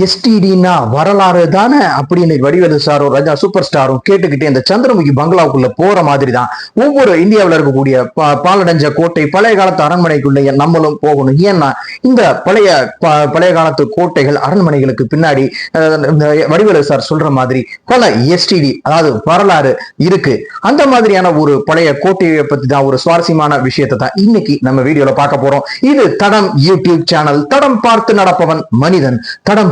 எஸ்டிடினா வரலாறு தானே அப்படின்னு வடிவேலு சாரும் ரஜா சூப்பர் ஸ்டாரும் கேட்டுக்கிட்டு இந்த சந்திரமுகி பங்களாவுக்குள்ள போற மாதிரி தான் ஒவ்வொரு இந்தியாவில் இருக்கக்கூடிய பாலடைஞ்ச கோட்டை பழைய காலத்து அரண்மனைக்குள்ள நம்மளும் போகணும். ஏன்னா இந்த பழைய பழைய காலத்து கோட்டைகள் அரண்மனைகளுக்கு பின்னாடி இந்த வடிவேலு சார் சொல்ற மாதிரி பல எஸ்டிடி அதாவது வரலாறு இருக்கு. அந்த மாதிரியான ஒரு பழைய கோட்டையை பத்தி தான் ஒரு சுவாரஸ்யமான விஷயத்தை தான் இன்னைக்கு நம்ம வீடியோல பார்க்க போறோம். இது தடம் யூடியூப் சேனல். தடம் பார்த்து நடப்பவன் மனிதன். தடம்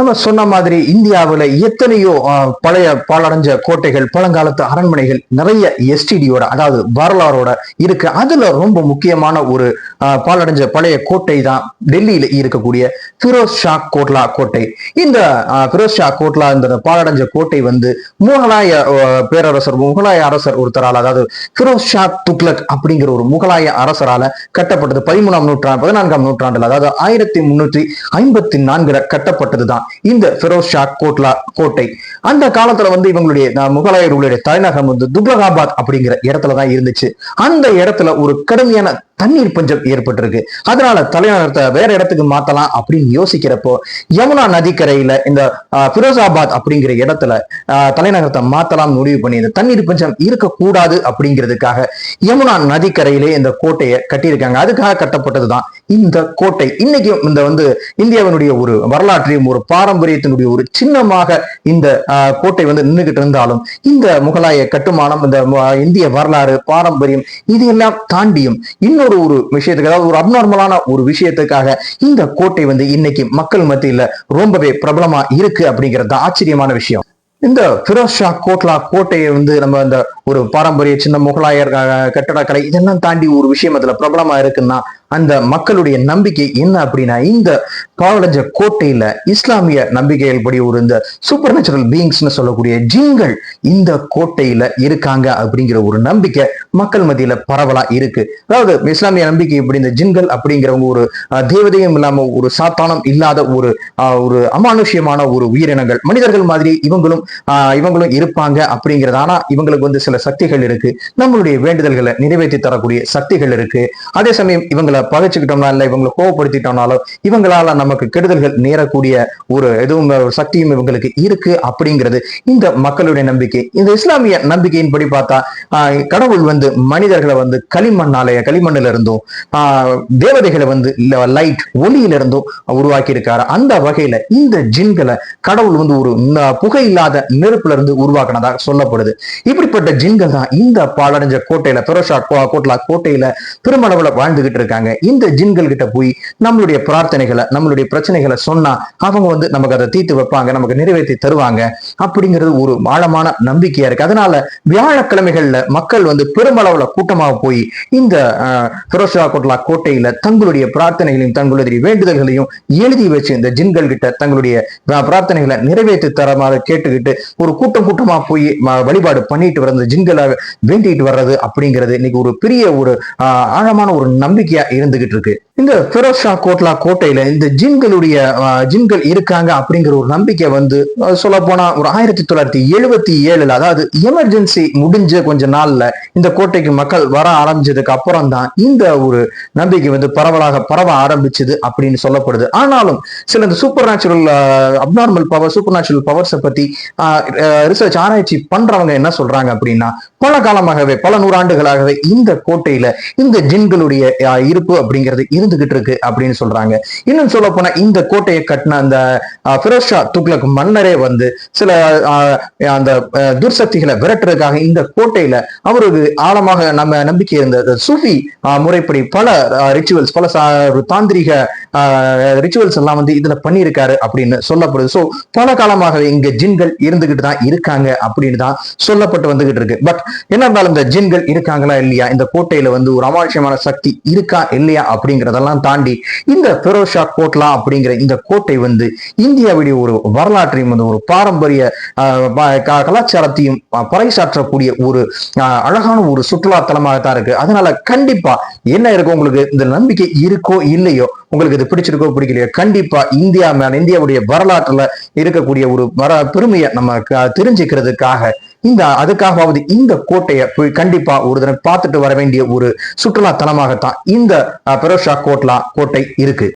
நம்ம சொன்ன மாதிரி இந்தியாவில் எத்தனையோ பழைய பாலடைஞ்ச கோட்டைகள் பழங்காலத்து அரண்மனைகள் நிறைய எஸ்டிடியோட அதாவது வரலாறோட இருக்கு. அதுல ரொம்ப முக்கியமான ஒரு ஆஹ், பாலடைஞ்ச பழைய கோட்டை தான் டெல்லியில இருக்கக்கூடிய ஃபிரோஸ் ஷா கோட்லா கோட்டை. இந்த ஃபிரோஸ் ஷா கோட்லா இந்த பாலடைஞ்ச கோட்டை வந்து முகலாய பேரரசர் முகலாய அரசர் ஒருத்தரால் அதாவது ஃபிரோஸ் ஷா துக்லக் அப்படிங்கிற ஒரு முகலாய அரசரால கட்டப்பட்டது பதிமூணாம் நூற்றாண்டு பதினான்காம் நூற்றாண்டுல அதாவது ஆயிரத்தி முன்னூற்றி ஐம்பத்தி நான்குல கட்டப்பட்டதுதான். இந்த ஃபெரோஸ் ஷா கோட்லா கோட்டை. அந்த காலத்துல வந்து இவங்களுடைய முகலாயர்களுடைய தலைநகரம் வந்து துப்லகாபாத் அப்படிங்கிற இடத்துல தான் இருந்துச்சு. அந்த இடத்துல ஒரு கடுமையான தண்ணீர் பஞ்சம் ஏற்பட்டிருக்கு. அதனால தலைநகரத்தை வேற இடத்துக்கு மாத்தலாம் அப்படின்னு யோசிக்கிறப்போ யமுனா நதிக்கரையில இந்த ஃபிரோசாபாத் அப்படிங்கிற இடத்துல தலைநகரத்தை மாத்தலாம் முடிவு பண்ணி இந்த தண்ணீர் பஞ்சம் இருக்கக்கூடாது அப்படிங்கிறதுக்காக யமுனா நதிக்கரையிலே இந்த கோட்டையை கட்டியிருக்காங்க. அதுக்காக கட்டப்பட்டதுதான் இந்த கோட்டை. இன்னைக்கும் இந்த வந்து இந்தியாவினுடைய ஒரு வரலாற்றையும் ஒரு பாரம்பரியத்தினுடைய ஒரு சின்னமாக இந்த ஆஹ், கோட்டை வந்து நின்றுகிட்டு இருந்தாலும் இந்த முகலாய கட்டுமானம் இந்த இந்திய வரலாறு பாரம்பரியம் இதையெல்லாம் தாண்டியும் இன்னொரு ஒரு விஷயத்துக்கு அதாவது ஒரு அப்நார்மலான ஒரு விஷயத்துக்காக இந்த கோட்டை வந்து இன்னைக்கு மக்கள் மத்தியில ரொம்பவே பிரபலமா இருக்கு அப்படிங்கிறது ஆச்சரியமான விஷயம். இந்த ஃபிரோஸ் ஷா கோட்லா கோட்டையை வந்து நம்ம இந்த ஒரு பாரம்பரிய சின்ன முகலாயர் கட்டடக்கலை இதெல்லாம் தாண்டி ஒரு விஷயம் அதுல பிரபலமா இருக்குன்னா அந்த மக்களுடைய நம்பிக்கை என்ன அப்படின்னா இந்த பாவலஞ்ச கோட்டையில இஸ்லாமிய நம்பிக்கைகள் படி ஒரு இந்த சூப்பர் நேச்சுரல் பீயிங்ஸ்னு சொல்லக்கூடிய ஜின்கள் இந்த கோட்டையில இருக்காங்க அப்படிங்கிற ஒரு நம்பிக்கை மக்கள் மத்தியில பரவலா இருக்கு. அதாவது இஸ்லாமிய நம்பிக்கை இப்படி இந்த ஜின்கள் அப்படிங்கிறவங்க ஒரு அஹ், தேவதையும் இல்லாம ஒரு சாத்தானம் இல்லாத ஒரு அஹ், ஒரு அமானுஷ்யமான ஒரு உயிரினங்கள். மனிதர்கள் மாதிரி இவங்களும் ஆஹ் இவங்களும் இருப்பாங்க அப்படிங்கிறது. ஆனா இவங்களுக்கு வந்து சில சக்திகள் இருக்கு. நம்மளுடைய வேண்டுதல்களை நிறைவேற்றி தரக்கூடிய சக்திகள் இருக்கு. அதே சமயம் இவங்களை இவங்களை பகைச்சுக்கிட்டோம்னா இல்லை இவங்களை கோவப்படுத்திட்டோம்னாலோ இவங்களால நமக்கு கெடுதல்கள் நேரக்கூடிய ஒரு எதுவும் சக்தியும் இவங்களுக்கு இருக்கு அப்படிங்கிறது இந்த மக்களுடைய நம்பிக்கை. இந்த இஸ்லாமிய நம்பிக்கையின்படி பார்த்தா கடவுள் வந்து மனிதர்களை வந்து களிமண்ணாலய களிமண்ணில இருந்தும் தேவதைகளை வந்து லைட் ஒளியில இருந்தும் உருவாக்கி இருக்காரு அந்த வகையில இந்த ஜின்களை கடவுள் வந்து ஒரு புகை இல்லாத நெருப்புல இருந்து உருவாக்கினதாக சொல்லப்படுது. இப்படிப்பட்ட ஜின்கள் தான் இந்த பாலடைஞ்ச கோட்டையில பெரோஷா கோட்லா கோட்டையில பெருமளவுல வாழ்ந்துகிட்டு இருக்காங்க. இந்த ஜின்கள் கிட்ட போய் நம்மளுடைய பிரார்த்தனைகளை நம்மளுடைய பிரச்சனைகளை சொன்னா அவங்க வந்து நமக்கு அதை தீர்த்து வைப்பாங்க நமக்கு நிறைவேற்றி தருவாங்க அப்படிங்கிறது ஒரு ஆழமான நம்பிக்கையா இருக்கு. அதனால வியாழக்கிழமைகள்ல மக்கள் வந்து பெருமளவுல கூட்டமாக போய் இந்த ஃபிரோஷா கோட்லா கோட்டையில தங்களுடைய பிரார்த்தனைகளையும் தங்களுடைய வேண்டுதல்களையும் எழுதி வச்சு இந்த ஜின்கள் கிட்ட தங்களுடைய பிரார்த்தனைகளை நிறைவேற்றி தரமாக கேட்டுக்கிட்டு ஒரு கூட்டம் கூட்டமா போய் வழிபாடு பண்ணிட்டு வர்றது ஜின்களை வேண்டிட்டு வர்றது அப்படிங்கிறது இன்னைக்கு ஒரு பெரிய ஒரு ஆழமான ஒரு நம்பிக்கையா இருந்துகிட்டு இருக்கு. இந்த ஃபெரோஷா கோட்லா கோட்டையில இந்த ஜின்களுடைய ஜின்கள் இருக்காங்க அப்படிங்கிற ஒரு நம்பிக்கை வந்து சொல்ல போனா ஒரு ஆயிரத்தி தொள்ளாயிரத்தி எழுபத்தி ஏழுல அதாவது எமர்ஜென்சி முடிஞ்ச கொஞ்ச நாள்ல இந்த கோட்டைக்கு மக்கள் வர ஆரம்பிச்சதுக்கு அப்புறம் தான் இந்த ஒரு நம்பிக்கை வந்து பரவலாக பரவ ஆரம்பிச்சது அப்படின்னு சொல்லப்படுது. ஆனாலும் சில இந்த supernatural abnormal power supernatural பவர்ஸை பத்தி ரிசர்ச் ஆராய்ச்சி பண்றவங்க என்ன சொல்றாங்க அப்படின்னா பல காலமாகவே பல நூறாண்டுகளாகவே இந்த கோட்டையில இந்த ஜின்களுடைய இருப்பு அப்படிங்கிறது இருந்துகிட்டு இருக்கு அப்படின்னு சொல்றாங்க. இன்னும் சொல்ல போனா இந்த கோட்டையை கட்டின அந்த ஃபிரோஷா துக்ளக் மன்னரே வந்து சில அந்த துர்சக்திகளை விரட்டுறதுக்காக இந்த கோட்டையில அவருக்கு ஆழமாக நம்ம நம்பிக்கை இருந்த சூஃபி முறைப்படி பல ரிச்சுவல்ஸ் பல தாந்திரிக ரிச்சுவல்ஸ் எல்லாம் வந்து இதுல பண்ணியிருக்காரு அப்படின்னு சொல்லப்படுது. ஸோ பல காலமாகவே இங்க ஜின்கள் இருந்துகிட்டு தான் இருக்காங்க அப்படின்னு தான் சொல்லப்பட்டு வந்துகிட்டு இருக்கு. பட் என்ன இருந்தாலும் இந்த ஜின்கள் இருக்காங்களா இல்லையா? இந்த கோட்டையில வந்து ஒரு அமானுஷ்யமான சக்தி இருக்கா இல்லையா அப்படிங்கிறத அதெல்லாம் தாண்டி இந்த பெரோஷா கோட்லா அப்படிங்கிற இந்த கோட்டை வந்து இந்தியாவுடைய ஒரு வரலாற்றையும் வந்து ஒரு பாரம்பரிய கலாச்சாரத்தையும் பறைசாற்றக்கூடிய ஒரு அழகான ஒரு சுற்றுலா தலமாகத்தான் இருக்கு. அதனால கண்டிப்பா என்ன இருக்கும் உங்களுக்கு இந்த நம்பிக்கை இருக்கோ இல்லையோ உங்களுக்கு இது பிடிச்சிருக்கோ பிடிக்கலையோ கண்டிப்பா இந்தியா மேல இந்தியாவுடைய வரலாற்றுல இருக்கக்கூடிய ஒரு வர பெருமையை நம்ம தெரிஞ்சுக்கிறதுக்காக இந்த அதுக்காகவாவது இந்த கோட்டையை போய் கண்டிப்பா ஒரு தடவை பார்த்துட்டு வர வேண்டிய ஒரு சுற்றுலா தலமாகத்தான் இந்த பெரோஷா கோட்லா கோட்டை இருக்கு.